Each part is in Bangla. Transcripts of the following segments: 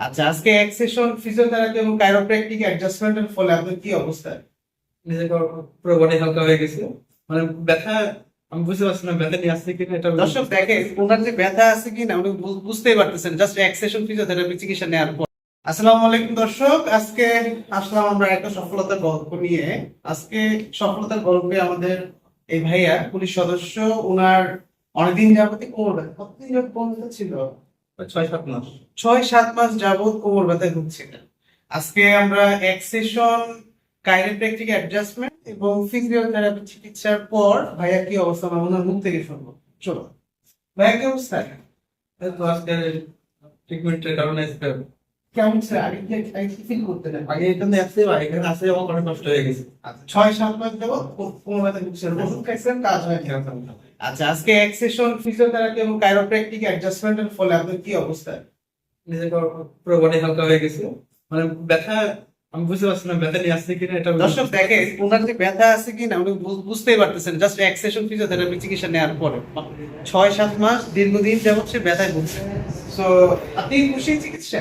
আচ্ছা আজকে এক সেশন ফিজিওথেরাপি এবং কাইরোপ্র্যাকটিক অ্যাডজাস্টমেন্টের ফলে আপনার কি অবস্থা? নিজেকে পুরো বডি হালকা হয়ে গেছে। মানে ব্যথা আমি বুঝতে পারছি না ব্যথা নিয়ে আসছে কিনা এটা দর্শক দেখেন ওনার যে ব্যথা আছে কিনা উনি বুঝতেই পারতেছেন জাস্ট এক সেশন ফিজিওথেরাপি চিকিৎসা নেওয়ার পর। আসসালামু আলাইকুম দর্শক আজকে আসলাম আমরা একটা সফলতার গল্প নিয়ে। আজকে সফলতার গল্পে আমাদের এই ভাইয়া পুলিশ সদস্য ওনার অনেকদিন যাবতই কোমর ব্যথা কতদিন যাবত ছিল? ছয় সাত মাস? ছয় সাত মাস যাবত কোমর ব্যথায় ভুগছিলেন আজকে আমরা এক সেশন কাইরোপ্র্যাকটিক অ্যাডজাস্টমেন্ট এবং ফিজিওথেরাপি চিকিৎসার পর ভাইয়া কি অবস্থা আমরা ওনার মুখ থেকে শুনব? চলো। ভাইয়া কি অবস্থা? তো আজকে ট্রিটমেন্টের কারণে কেমন ছিল আগে কি ফিল করতে না আগে এখানে আসছে বা এখানে আসে আমার অনেক নষ্ট হয়ে গেছে। আচ্ছা ছয় সাত মাস যাবত কো- ব্যথা ভুগছিলেন ওষুধ খাইছেন কাজ হয় আচ্ছা আজকে এক সেশন ফিজিওথেরাপি এবং কাইরোপ্র্যাকটিক অ্যাডজাস্টমেন্টের ফলে আপনার কি অবস্থা? নিজেকে পুরো বডি হালকা হয়ে গেছে। মানে ব্যথা আমি বুঝতে পারছি না ব্যথা নিয়ে আসছে কিনা এটা দর্শক দেখেন ওনার যে ব্যথা আছে কিনা উনি বুঝতেই পারতেছেন। জাস্ট এক সেশন ফিজিওথেরাপি চিকিৎসা নেওয়ার পরে। ছয় সাত মাস দীর্ঘদিন যাবত সে ব্যথায় ভুগছে। তো আপনি খুশি চিকিৎসা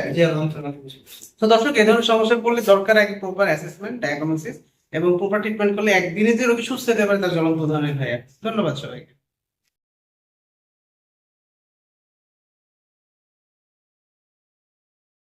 তো দর্শক, এই ধরনের সমস্যা পড়লে দরকার এক প্রপার অ্যাসেসমেন্ট ডায়াগনোসিস এবং প্রপার ট্রিটমেন্ট করলে একদিনে যে রোগী সুস্থ হতে পারে তার জ্বলন্ত উদাহরণ ভাইয়া ধন্যবাদ সবাইকে।